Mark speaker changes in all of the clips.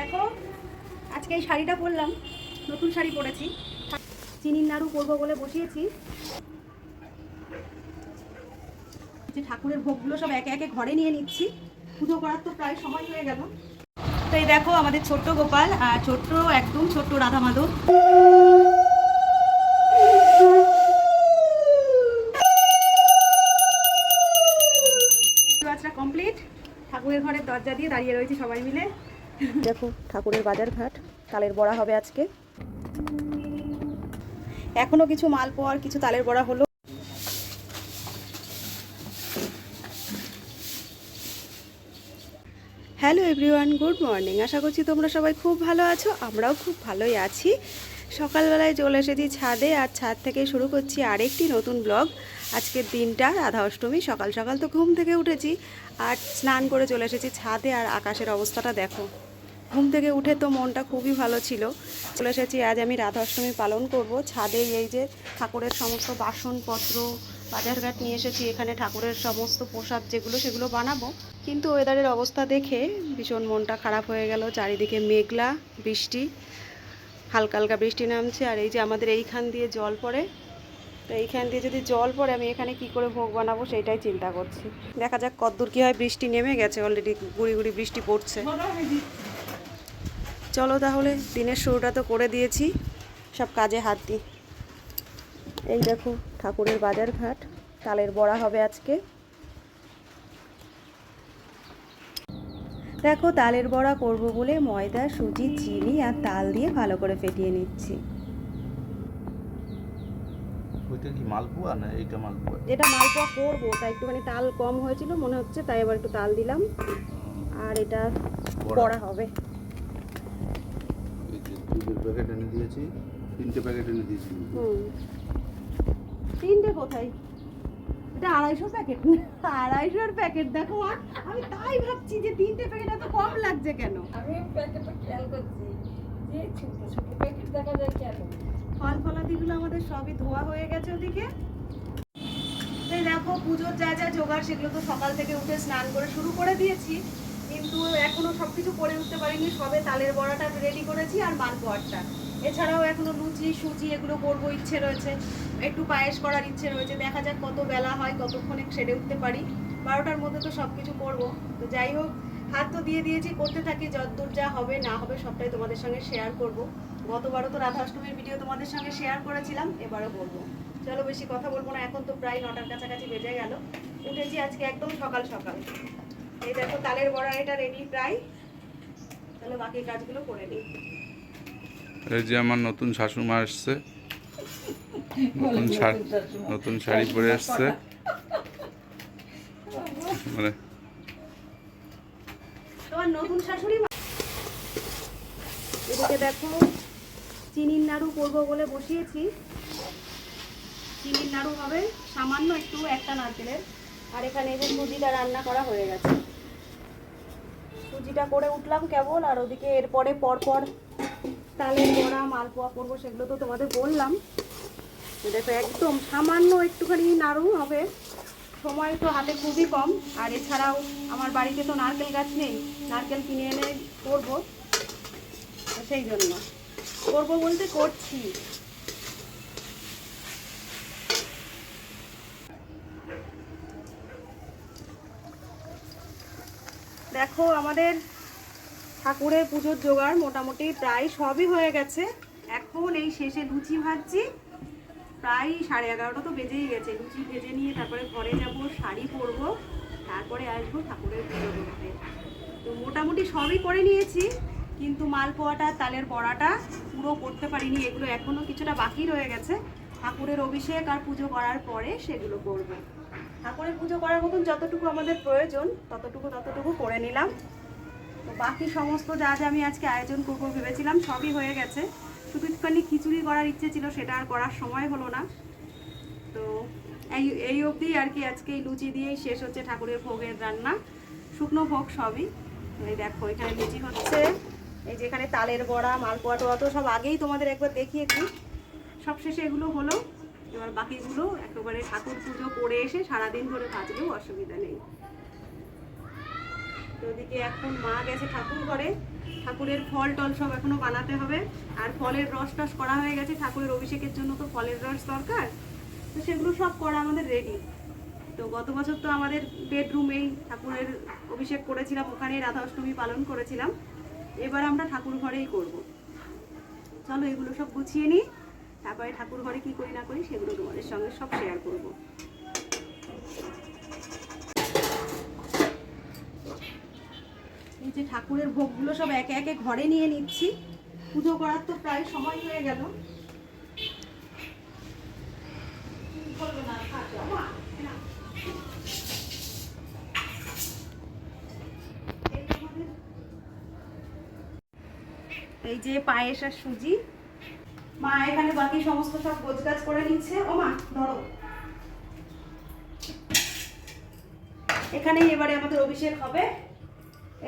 Speaker 1: দেখো, আজকে এই শাড়িটা পরলাম, নতুন শাড়ি পরেছি। চিনির নাড়ু করব বলে বসিয়েছি। যে ঠাকুরের ভোগগুলো সব একে একে ঘরে নিয়ে নিচ্ছি। পুজো করার তো প্রায় সময় হয়ে গেল। তো এই দেখো, আমাদের ছোট্ট গোপাল আর ছোট্ট, একদম ছোট্ট রাধা মাধব। কমপ্লিট ঠাকুরের ঘরের দরজা দিয়ে দাঁড়িয়ে রয়েছে সবাই মিলে। দেখো, ঠাকুরের বাজার ঘাট, তালের বড়া হবে আজকে। এখনও কিছু মাল পোয়ার কিছু তালের বড়া হলো। Hello everyone, good morning. আশা করছি তোমরা সবাই খুব ভালো আছো, আমরাও খুব ভালোই আছি। সকালবেলায় চলে এসেছি ছাদে, আর ছাদ থেকে শুরু করছি আরেকটি নতুন ব্লগ। আজকের দিনটা, রাধা অষ্টমী, সকাল সকাল তো ঘুম থেকে উঠেছি। আর স্নান করে চলে এসেছি ছাদে আর আকাশের অবস্থাটা দেখো। ঘুম থেকে উঠে তো মনটা খুবই ভালো ছিল। চলে এসেছি, আজ আমি রাধা অষ্টমী পালন করব। ছাদে এই যে ঠাকুরের সমস্ত বাসনপত্র, বাজারঘাট নিয়ে এসেছি, এখানে ঠাকুরের সমস্ত প্রসাদ যেগুলো সেগুলো বানাবো। কিন্তু ওয়েদারের অবস্থা দেখে ভীষণ মনটা খারাপ হয়ে গেল। চারিদিকে মেঘলা বৃষ্টি, হালকা হালকা বৃষ্টি নামছে। আর এই যে আমাদের এইখান দিয়ে জল পড়ে তো এইখান দিয়ে যদি জল পড়ে, আমি এখানে কি করে ভোগ বানাবো সেটাই চিন্তা করছি। দেখা যাক কতদূর কি হয় বৃষ্টি নেমে গেছে অলরেডি গুড়ি গুড়ি বৃষ্টি পড়ছে। চলো তাহলে, দিনের শুরুটা তো করে দিয়েছি, সব কাজে হাত দিই। এই দেখো, ঠাকুরের বাজার ঘাট, তালের বড়া হবে আজকে। দেখো, তালের বড়া করব বলে ময়দা, সুজি, চিনি আর তাল দিয়ে ভালো করে ফেটিয়ে নিচ্ছি।
Speaker 2: ওইটা কি মালপোয়া না এইটা মালপোয়া?
Speaker 1: যেটা মালপোয়া করব তাই একটুখানি তাল কম হয়েছিল মনে হচ্ছে তাই এবার একটু তাল দিলাম। আর এটা
Speaker 2: বড়া।
Speaker 1: বড়া হবে।
Speaker 2: দুধের প্যাকেট এনে দিয়েছি তিনটে প্যাকেট এনে দিয়েছি।
Speaker 1: হুম। তিনটে কোথায়? এটা আড়াইশো প্যাকেট আড়াইশোর প্যাকেট দেখো আর আমি তাই ভাবছি যে তিনটে প্যাকেট এত কম লাগছে কেন?
Speaker 3: আমি প্যাকেটটা খেয়াল করছি যে ছোট ছোট প্যাকেট দেখা যায় কেন?
Speaker 1: ফল ফলাদিগুলো আমাদের সবই ধোয়া হয়ে গেছে ওদিকে। দেখো, পুজোর যা যা জোগাড়, সেগুলো তো সকাল থেকে উঠে স্নান করে শুরু করে দিয়েছি। কিন্তু এখনও সবকিছু করে উঠতে পারিনি, সবে তালের বড়াটা রেডি করেছি আর মালপোয়ারটা এছাড়াও এখনও লুচি, সুজি এগুলো করব, ইচ্ছে রয়েছে। একটু পায়েস করার ইচ্ছে রয়েছে। দেখা যাক কত বেলা হয়, কতক্ষণে সেরে উঠতে পারি। বারোটার মধ্যে তো সব কিছু করব। তো যাই হোক, হাত তো দিয়ে দিয়েছি, করতে থাকি যতদূর যা হবে, না হবে সবটাই তোমাদের সঙ্গে শেয়ার করব। গতবারও তো রাধা অষ্টমীর ভিডিও তোমাদের সঙ্গে শেয়ার করেছিলাম এবারও করব চলো বেশি কথা বলব না এখন তো প্রায় নটার কাছাকাছি বেজে গেল। উঠেছি আজকে একদম সকাল সকাল। এই দেখো তালের বড়া এটা রেডি প্রায়। তাহলে বাকি কাজগুলো করে নিই।
Speaker 2: এই যে আমার নতুন শাশুমা এসছে। নতুন শাড়ি নতুন শাড়ি পরে এসছে। মানে
Speaker 1: তোমার নতুন শাশুড়ি মা? এদিকে দেখো। চিনির নাড়ু করব বলে বসিয়েছি। চিনির নাড়ু হবে সামান্য একটু, একটা নারকেলের। আর এখানে এই যে সুজিটা রান্না করা হয়ে গেছে। সুজিটা করে উঠলাম কেবল, আর ওদিকে এরপরে পরপর তালের বড়া, মালপোয়া করব সেগুলো তো তোমাদের বললাম। দেখো, একদম সামান্য একটুখানি নাড়ু হবে। সময় তো হাতে খুবই কম। আর এছাড়াও আমার বাড়িতে তো নারকেল গাছ নেই। নারকেল কিনে এনে করব। সেই জন্য। করব বলতে করছি। দেখো, আমাদের ঠাকুরের পুজোর জোগাড় মোটামুটি প্রায় সবই হয়ে গেছে। এখন এই শেষে লুচি ভাজছি। প্রায় সাড়ে এগারোটা তো বেজেই গেছে। লুচি ভেজে নিয়ে তারপরে ঘরে যাব, শাড়ি পরবো, তারপরে আসব ঠাকুরের পুজো করতে তো মোটামুটি সবই করে নিয়েছি। কিন্তু মালপোয়াটা, তালের বড়াটা পুরো করতে পারিনি, এগুলো এখনও কিছুটা বাকি রয়ে গেছে। ঠাকুরের অভিষেক আর পুজো করার পরে সেগুলো করব। ঠাকুরের পুজো করার মতন যতটুকু আমাদের প্রয়োজন, ততটুকু ততটুকু করে নিলাম। তো বাকি সমস্ত যা যা আমি আজকে আয়োজন করব ভেবেছিলাম, সবই হয়ে গেছে। শুধু একটুখানি খিচুড়ি করার ইচ্ছে ছিল, সেটা আর করার সময় হলো না। তো এই এই অবধি আর কি আজকে লুচি দিয়েই শেষ হচ্ছে ঠাকুরের ভোগের রান্না। শুকনো ভোগ সবই। এই দেখো, এখানে লুচি হচ্ছে। এই যেখানে তালের বড়া, মালপোয়া টোয়া তো সব আগেই তোমাদের একবার দেখিয়েছি। সব শেষে এগুলো হলো। এবার বাকিগুলো একেবারে ঠাকুর পুজো করে এসে সারাদিন ধরে ভাজলেও অসুবিধা নেই। ওদিকে এখন মা গেছে ঠাকুর ঘরে। ঠাকুরের ফল টল সব এখনও বানাতে হবে। আর ফলের রস টস করা হয়ে গেছে। ঠাকুরের অভিষেকের জন্য তো ফলের রস দরকার। তো সেগুলো সব করা আমাদের রেডি তো গত বছর তো আমাদের বেডরুমেই ঠাকুরের অভিষেক করেছিলাম। ওখানেই রাধা অষ্টমী পালন করেছিলাম। এবার আমরা ঠাকুর ঘরেই করব। চলো এগুলো সব গুছিয়ে নিই, তারপরে ঠাকুর ঘরে কি করি না করি সেগুলো তোমাদের সঙ্গে সব শেয়ার করব। এই যে ঠাকুরের ভোগগুলো সব একে একে ঘরে নিয়ে নিচ্ছি, পুজো করার তো প্রায় সময় হয়ে গেল করবে না, থাক, বাবা, না। এই আমাদের- এই যে পায়েস আর সুজি। মা এখানে বাকি সমস্ত সব গোছগাছ করে নিচ্ছে। ও মা ধরো। এখানেই এবারে আমাদের অভিষেক হবে।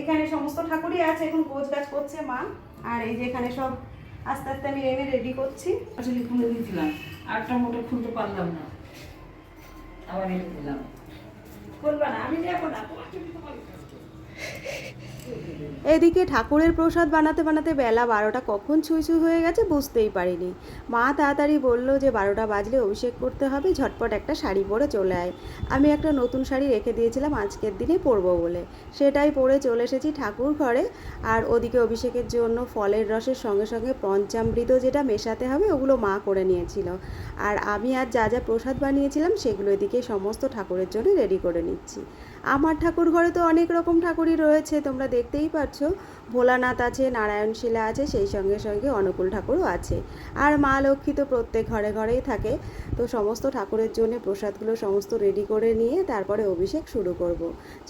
Speaker 1: এখানে সমস্ত ঠাকুরই আছে এখন গোছগাছ করছে মা। আর এই যে এখানে সব আস্তে আস্তে আমি এনে রেডি করছি।
Speaker 3: আসলে খুলে দিয়েছিলাম আটটা মোটর খুলতে পারলাম না। আবার এনে দিলাম। খুলবা না আমি পারি না।
Speaker 1: এদিকে ঠাকুরের প্রসাদ বানাতে বানাতে বেলা বারোটা কখন ছুঁই ছুঁই হয়ে গেছে বুঝতেই পারিনি। মা তাড়াতাড়ি বলল যে বারোটা বাজলে অভিষেক করতে হবে, ঝটপট একটা শাড়ি পরে চলে আয়। আমি একটা নতুন শাড়ি রেখে দিয়েছিলাম, আজকের দিনে পরবো বলে। সেটাই পরে চলে এসেছি ঠাকুর ঘরে। আর ওদিকে অভিষেকের জন্য ফলের রসের সঙ্গে সঙ্গে পঞ্চামৃত যেটা মেশাতে হবে, ওগুলো মা করে নিয়েছিল। আর আমি আর যা যা প্রসাদ বানিয়েছিলাম, সেগুলো এদিকে সমস্ত ঠাকুরের জন্য রেডি করে নিচ্ছি। আমার ঠাকুর ঘরে তো অনেক রকম ঠাকুরই রয়েছে, তোমরা দেখতেই পাচ্ছ ভোলানাথ আছে, নারায়ণশিলা আছে, সেই সঙ্গে সঙ্গে অনুকূল ঠাকুরও আছে। আর মা লক্ষ্মী তো প্রত্যেক ঘরে ঘরেই থাকে। তো সমস্ত ঠাকুরের জন্য প্রসাদগুলো সমস্ত রেডি করে নিয়ে তারপরে অভিষেক শুরু করব।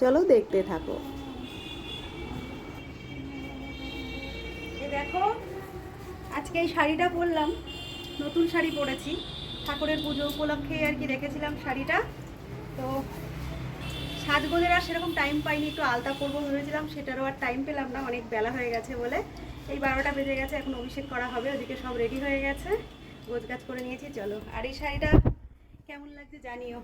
Speaker 1: চলো দেখতে থাকো। দেখো, আজকে এই শাড়িটা পরলাম। নতুন শাড়ি পরেছি। ঠাকুরের পুজো উপলক্ষে আর কি রেখেছিলাম শাড়িটা। তো সাজগোজের আর সেরকম টাইম পাইনি, একটু আলতা করব ভেবেছিলাম, সেটারও আর টাইম পেলাম না, অনেক বেলা হয়ে গেছে বলে। এই বারোটা বেজে গেছে, এখন অভিষেক করা হবে, ওদিকে সব রেডি হয়ে গেছে। গোছগাছ করে নিয়েছি, চলো। আর এই শাড়িটা কেমন লাগছে জানিও।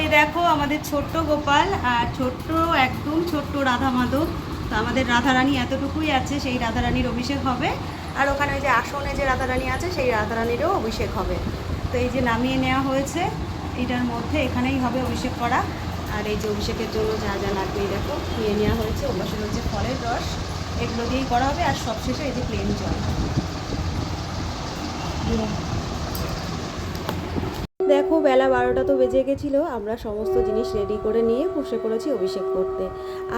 Speaker 1: এই দেখো আমাদের ছোট্ট গোপাল আর ছোট্ট, একদম ছোট্ট রাধা মাধব। তো আমাদের রাধারানী এতটুকুই আছে, সেই রাধারানীর অভিষেক হবে। আর ওখানে ওই যে আসনে যে রাতারানি আছে, সেই রাতারানিরও অভিষেক হবে। তো এই যে নামিয়ে নেওয়া হয়েছে, এটার মধ্যে এখানেই হবে অভিষেক করা। আর এই যে অভিষেকের জন্য যা যা লাগবে, এই দেখো, নিয়ে নেওয়া হয়েছে। ওপাশে হচ্ছে ফলের রস। এগুলো দিয়েই করা হবে, আর সবশেষে এই যে প্লেন জল। বেলা বারোটা তো বেজে গেছিল, আমরা সমস্ত জিনিস রেডি করে নিয়ে বসে পড়েছি অভিষেক করতে।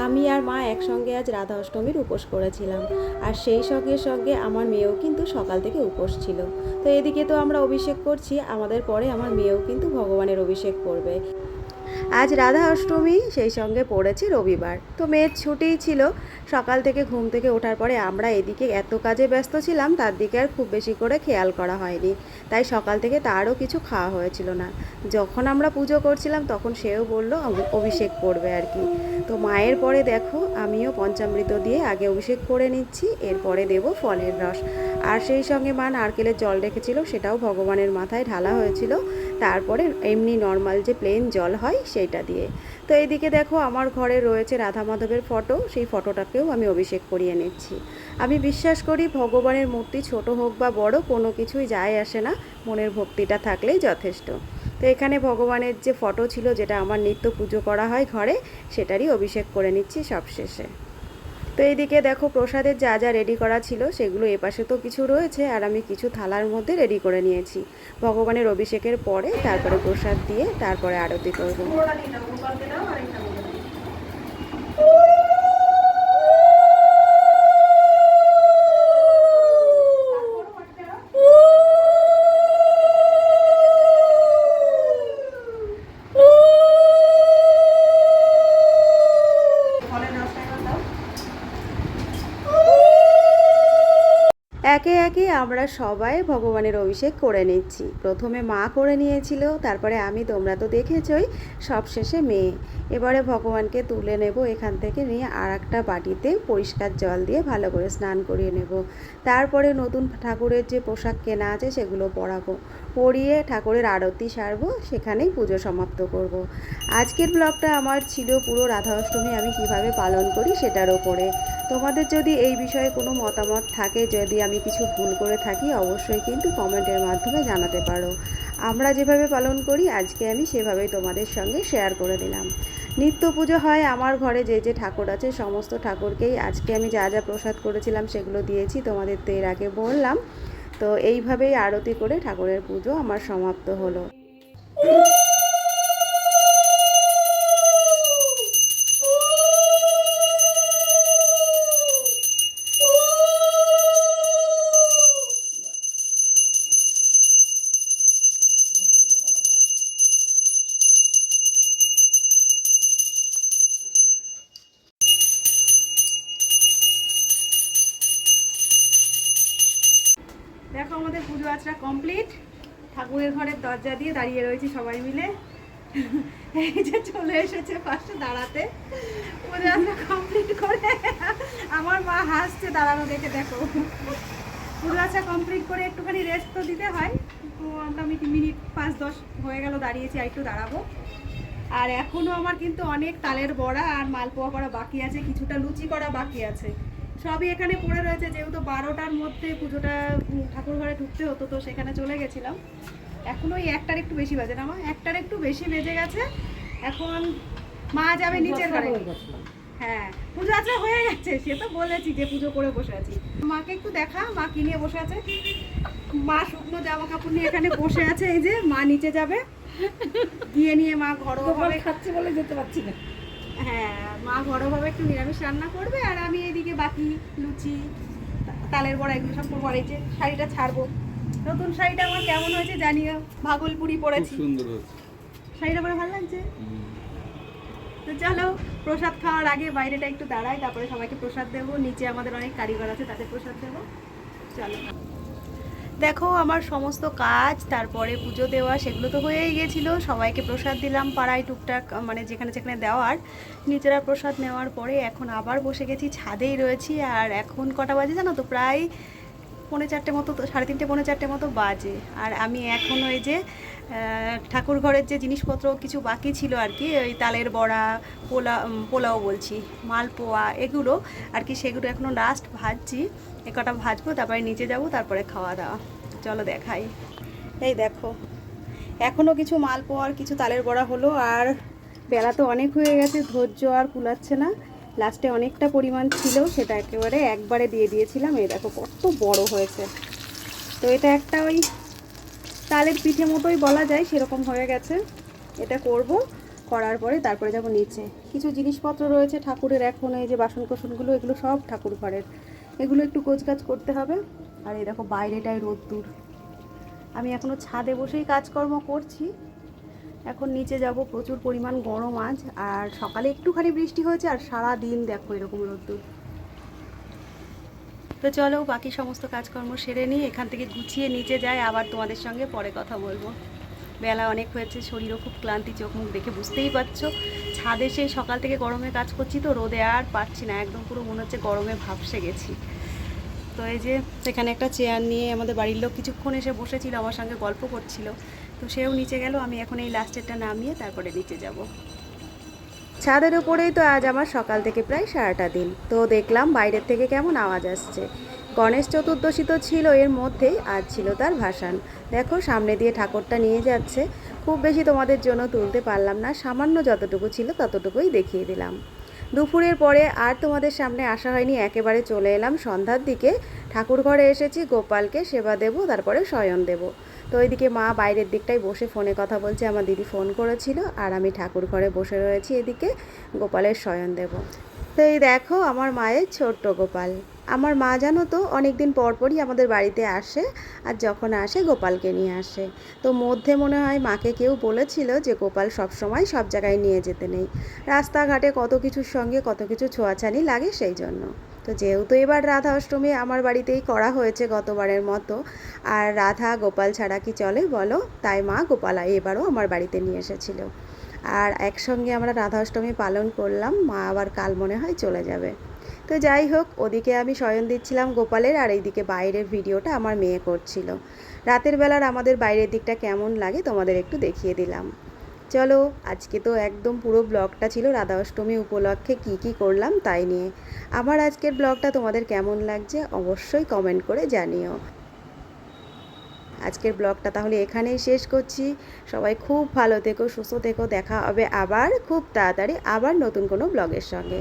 Speaker 1: আমি আর মা একসঙ্গে আজ রাধা অষ্টমীর উপোস করেছিলাম। আর সেই সঙ্গে সঙ্গে আমার মেয়েও কিন্তু সকাল থেকে উপোস ছিল। তো এদিকে তো আমরা অভিষেক করছি, আমাদের পরে আমার মেয়েও কিন্তু ভগবানের অভিষেক করবে। আজ রাধা অষ্টমী, সেই সঙ্গে পড়েছে রবিবার। তো মেয়ের ছুটিই ছিল, সকাল থেকে ঘুম থেকে ওঠার পরে আমরা এদিকে এত কাজে ব্যস্ত ছিলাম, তার দিকে আর খুব বেশি করে খেয়াল করা হয়নি। তাই সকাল থেকে তারও কিছু খাওয়া হয়েছিল না। যখন আমরা পুজো করছিলাম, তখন সেও বলল অভিষেক করবে আর কি। তো মায়ের পরে দেখো, আমিও পঞ্চামৃত দিয়ে আগে অভিষেক করে নিচ্ছি, এরপরে দেব ফলের রস। আর সেই সঙ্গে মা নারকেলের জল রেখেছিল, সেটাও ভগবানের মাথায় ঢালা হয়েছিল। তারপরে এমনি নর্মাল যে প্লেন জল হয় সেইটা দিয়ে। তো এইদিকে দেখো আমার ঘরে রয়েছে রাধা মাধবের ফটো, সেই ফটোটাকেও আমি অভিষেক করিয়ে নিচ্ছি। আমি বিশ্বাস করি ভগবানের মূর্তি ছোট হোক বা বড়, কোনো কিছুই যায় আসে না, মনের ভক্তিটা থাকলেই যথেষ্ট। তো এখানে ভগবানের যে ফটো ছিল, যেটা আমার নিত্য পুজো করা হয় ঘরে, সেটারই অভিষেক করে নিচ্ছি সবশেষে। তো এইদিকে দেখো প্রসাদের যা যা রেডি করা ছিল সেগুলো এপাশে তো কিছু রয়েছে আর আমি কিছু থালার মধ্যে রেডি করে নিয়েছি। ভগবানের অভিষেকের পরে তারপরে প্রসাদ দিয়ে তারপরে আরতি করব। একে একে আমরা সবাই ভগবানের অভিষেক করে নিচ্ছি। প্রথমে মা করে নিয়েছিল, তারপরে আমি, তোমরা তো দেখেছই, সবশেষে মেয়ে। এবারে ভগবানকে তুলে নেব এখান থেকে নিয়ে আর একটা বাটিতে পরিষ্কার জল দিয়ে ভালো করে স্নান করিয়ে নেব। তারপরে নতুন ঠাকুরের যে পোশাক কেনা আছে, সেগুলো পরাবো। পড়িয়ে ঠাকুরের আরতি সারবো, সেখানেই পুজো সমাপ্ত করব। আজকের ব্লগটা আমার ছিল পুরো রাধা অষ্টমী আমি কীভাবে পালন করি সেটার ওপরে। তোমাদের যদি এই বিষয়ে কোনো মতামত থাকে, যদি আমি কিছু ভুল করে থাকি, অবশ্যই কিন্তু কমেন্টের মাধ্যমে জানাতে পারো। আমরা যেভাবে পালন করি, আজকে আমি সেভাবেই তোমাদের সঙ্গে শেয়ার করে দিলাম। নিত্য পুজো হয় আমার ঘরে, যে যে ঠাকুর আছে, সমস্ত ঠাকুরকেই আজকে আমি যা যা প্রসাদ করেছিলাম, সেগুলো দিয়েছি, তোমাদের তো এর আগে বললাম। তো এইভাবেই আরতি করে ঠাকুরের পুজো আমার সমাপ্ত হলো। ঘরের দরজা দিয়ে দাঁড়িয়ে রয়েছি সবাই মিলে। এই যে চলে এসেছে পাশে দাঁড়াতে। আচরা কমপ্লিট করে। আমার মা হাসছে, দাঁড়ানো দেখে দেখো। পুজো কমপ্লিট করে একটুখানি রেস্ট তো দিতে হয়। তো আমি মিনিট পাঁচ দশ হয়ে গেল দাঁড়িয়েছি, আর একটু দাঁড়াবো। আর এখনও আমার কিন্তু অনেক তালের বড়া আর মালপোয়া করা বাকি আছে, কিছুটা লুচি করা বাকি আছে। সবই এখানে পড়ে রয়েছে, যেহেতু বারোটার মধ্যে পুজোটা ঠাকুর ঘরে ঢুকতে হতো, তো সেখানে চলে গেছিলাম। এখন ওই একটার একটু বেশি বাজে না মা? একটার একটু বেশি বেজে গেছে। এখন মা যাবে নিচের ঘরে। হ্যাঁ পুজো আচ্ছা হয়ে গেছে সে তো বলেছি যে পুজো করে বসে আছি। মাকে একটু দেখা মা কি নিয়ে বসে আছে? মা শুকনো জামা কাপড় নিয়ে এখানে বসে আছে এই যে মা নিচে যাবে। গিয়ে নিয়ে মা ঘরোয়াভাবে
Speaker 3: খাচ্ছি বলে যেতে পারছি না।
Speaker 1: হ্যাঁ মা ঘরোয়াভাবে একটু নিরামিষ রান্না করবে আর আমি এদিকে বাকি লুচি তালের বড়া এগুলো সব করব আর এই যে শাড়িটা ছাড়বো। নতুন শাড়িটা আমার কেমন হয়েছে জানিও। ভাগলপুরি পরেছি।
Speaker 2: সুন্দর হয়েছে।
Speaker 1: শাড়িটা পরে ভালো লাগছে? তো চলো প্রসাদ খাওয়ার আগে বাইরেটা একটু দাঁড়াই তারপরে সবাইকে প্রসাদ দেবো। নিচে আমাদের অনেক কারিগর আছে তাদের প্রসাদ দেবো। চলো। দেখো আমার সমস্ত কাজ তারপরে পুজো দেওয়া সেগুলো তো হয়েই গেছিল। সবাইকে প্রসাদ দিলাম পাড়ায় টুকটাক মানে যেখানে যেখানে দেওয়ার। নিজেরা প্রসাদ নেওয়ার পরে এখন আবার বসে গেছি ছাদেই রয়েছি। আর এখন কটা বাজে জানো তো? প্রায় পৌনে চারটে মতো, সাড়ে তিনটে, পৌনে চারটে মতো বাজে। আর আমি এখন ওই যে ঠাকুর ঘরের যে জিনিসপত্র কিছু বাকি ছিল আর কি, ওই তালের বড়া, পোলা পোলাও বলছি, মালপোয়া, এগুলো আর কি সেগুলো এখনও লাস্ট ভাজছি। এ কটা ভাজবো, তারপরে নিচে যাব, তারপরে খাওয়া দাওয়া। চলো দেখাই। এই দেখো এখনও কিছু মালপোয়া আর কিছু তালের বড়া হলো, আর বেলা তো অনেক হয়ে গেছে, ধৈর্য আর কুলাচ্ছে না। লাস্টে অনেকটা পরিমাণ ছিল, সেটা একেবারে একবারে দিয়ে দিয়েছিলাম। এই দেখো কত বড় হয়েছে। তো এটা একটা ওই তালের পিঠে মতোই বলা যায়, সেরকম হয়ে গেছে। এটা করব, করার পরে তারপরে যাব নিচে। কিছু জিনিসপত্র রয়েছে ঠাকুরের এখন, এই যে বাসন কোসনগুলো এগুলো সব ঠাকুর ঘরের। এগুলো একটু কোচকাজ করতে হবে। আর এই দেখো বাইরেটাই রোদ্দুর। আমি এখনও ছাদে বসেই কাজকর্ম করছি। এখন নিচে যাব, প্রচুর পরিমাণ গরম আজ, আর সকালে একটুখানি বৃষ্টি হয়েছে, আর সারা দিন দেখো এরকম রোদ্দুর। তো চলো, বাকি সমস্ত কাজকর্ম সেরে নিই, এখান থেকে গুছিয়ে নিচে যাই, আবার তোমাদের সঙ্গে পরে কথা বলব। বেলা অনেক হয়েছে, শরীরও খুব ক্লান্তি, চোখ মুখ দেখে বুঝতেই পারছ। ছাদে সেই সকাল থেকে গরমে কাজ করছি তো, রোদে আর পারছি না, একদম পুরো মনে হচ্ছে গরমে ভাবসে গেছি। তো এই যে সেখানে একটা চেয়ার নিয়ে আমাদের বাড়ির লোক কিছুক্ষণ এসে বসেছিল, আমার সঙ্গে গল্প করছিল। তো সেও নিচে গেল, আমি এখন এই লাস্টেরটা নামিয়ে তারপরে নিচে যাব। ছাদের উপরেই তো আজ আমার সকাল থেকে প্রায় সারাটা দিন। তো দেখলাম বাইরের থেকে কেমন আওয়াজ আসছে। গণেশ চতুর্দশী তো ছিল, এর মধ্যেই আজ ছিল তার ভাসান। দেখো, সামনে দিয়ে ঠাকুরটা নিয়ে যাচ্ছে। খুব বেশি তোমাদের জন্য তুলতে পারলাম না, সামান্য যতটুকু ছিল ততটুকুই দেখিয়ে দিলাম। দুপুরের পরে আর তোমাদের সামনে আসা হয়নি, একেবারে চলে এলাম সন্ধ্যার দিকে। ঠাকুর ঘরে এসেছি, গোপালকে সেবা দেব, তারপরে শয়ন দেব। তো ওইদিকে মা বাইরের দিকটায় বসে ফোনে কথা বলছে, আমার দিদি ফোন করেছিল আর আমি ঠাকুর ঘরে বসে রয়েছি এদিকে, গোপালের শয়ন দেব। তো এই দেখো আমার মায়ের ছোট্ট গোপাল। আমার মা জানো তো অনেক দিন পর পরই আমাদের বাড়িতে আসে আর যখন আসে গোপালকে নিয়ে আসে। তো মধ্যে মনে হয় মাকে কেউ বলেছিল যে গোপাল সব সময় সব জায়গায় নিয়ে যেতে নেই। রাস্তাঘাটে কত কিছুর সঙ্গে কত কিছু ছোঁয়াছানি লাগে সেই জন্য। তো যেহেতু এবার রাধা অষ্টমী আমার বাড়িতেই করা হয়েছে গতবারের মতো, আর রাধা গোপাল ছাড়া কি চলে বলো? তাই মা গোপালা এবারও আমার বাড়িতে নিয়ে এসেছিল। আর একসঙ্গে আমরা রাধা অষ্টমী পালন করলাম, মা আবার কাল মনে হয় চলে যাবে। তো যাই হোক, ওদিকে আমি শয়ন দিচ্ছিলাম গোপালের, আর এইদিকে বাইরের ভিডিওটা আমার মেয়ে করছিল। রাতের বেলার আমাদের বাইরের দিকটা কেমন লাগে তোমাদের একটু দেখিয়ে দিলাম। চলো, আজকে তো একদম পুরো ব্লগটা ছিল রাধা অষ্টমী উপলক্ষে কি কি করলাম তাই নিয়ে। আমার আজকের ব্লগটা তোমাদের কেমন লাগছে অবশ্যই কমেন্ট করে জানিও। আজকের ব্লগটা তাহলে এখানেই শেষ করছি। সবাই খুব ভালো থেকো, সুস্থ থেকো, দেখা হবে আবার খুব তাড়াতাড়ি আবার নতুন কোনো ব্লগের সঙ্গে।